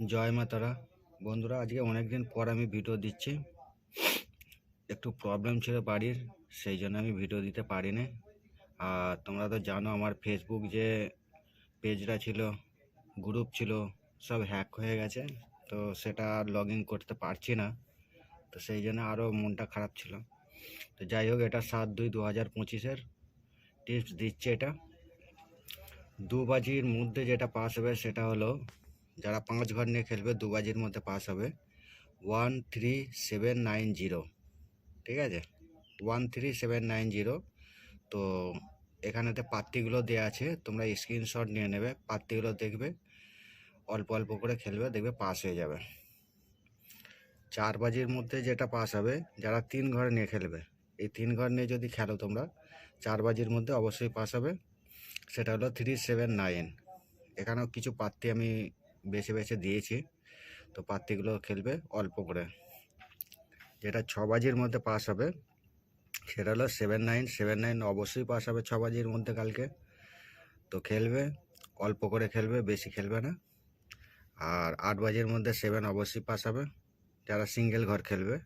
জয় মা তারা। বন্ধুরা, আজকে অনেক দিন পর আমি ভিডিও দিচ্ছি। একটু প্রবলেম ছিল বাড়ির, সেই জন্য আমি ভিডিও দিতে পারিনি। আর তোমরা তো জানো, আমার ফেসবুক যে পেজটা ছিল গ্রুপ ছিল, সব হ্যাক হয়ে গেছে। তো সেটা লগ ইন করতে পারছি না। তো সেই জন্য আরও মনটা খারাপ ছিল। তো যাই হোক, এটা সাত দুই দু হাজার পঁচিশের টিপস দিচ্ছে এটা। দু বাজির মধ্যে যেটা পাস হবে সেটা হলো যারা পাঁচ ঘর নিয়ে খেলবে, দু বাজির মধ্যে পাস হবে। One three seven nine zero ঠিক আছে? One three seven nine zero তো এখানেতে পাত্তিগুলো দেওয়া আছে। তোমরা স্ক্রিনশট নিয়ে নেবে, পাত্তিগুলো দেখবে। অল্প অল্প করে খেলবে, দেখবে পাস হয়ে যাবে। চার বাজির মধ্যে যেটা পাস হবে, যারা তিন ঘর নিয়ে খেলবে, এই তিন ঘর নিয়ে যদি খেলো তোমরা, চার বাজির মধ্যে অবশ্যই পাস হবে। সেটা হলো থ্রি সেভেন নাইন এখানেও কিছু পাত্তি আমি বেছে বেছে দিয়েছি। তো পাত্তিগুলো খেলবে অল্প করে। যেটা ছ বাজির মধ্যে পাস হবে, সেটা হলো সেভেন নাইন সেভেন নাইন অবশ্যই পাস হবে ছ বাজির মধ্যে কালকে। তো খেলবে, অল্প করে খেলবে, বেশি খেলবে না। আর আট বাজির মধ্যে সেভেন অবশ্যই পাস হবে। যারা সিঙ্গেল ঘর খেলবে,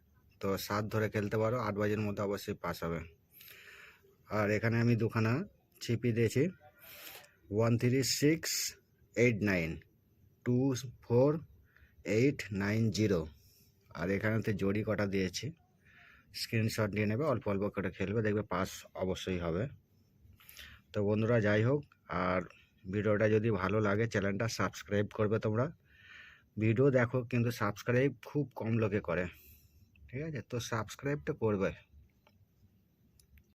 তো সাত ধরে খেলতে পারো, আট বাজির মধ্যে অবশ্যই পাস হবে। আর এখানে আমি দুখানা ছিপি দিয়েছি। One three six eight nine two four eight nine zero. আর এখানেতে জড়ি কটা দিয়েছি, স্ক্রিনশট নিয়ে নেবে, অল্প অল্প করে খেলবে, দেখবে পাস অবশ্যই হবে। তো বন্ধুরা, যাই হোক, আর ভিডিওটা যদি ভালো লাগে, চ্যানেলটা সাবস্ক্রাইব করবে তোমরা। ভিডিও দেখো, কিন্তু সাবস্ক্রাইব খুব কম লোকে করে, ঠিক আছে? তো সাবস্ক্রাইবটা করবে।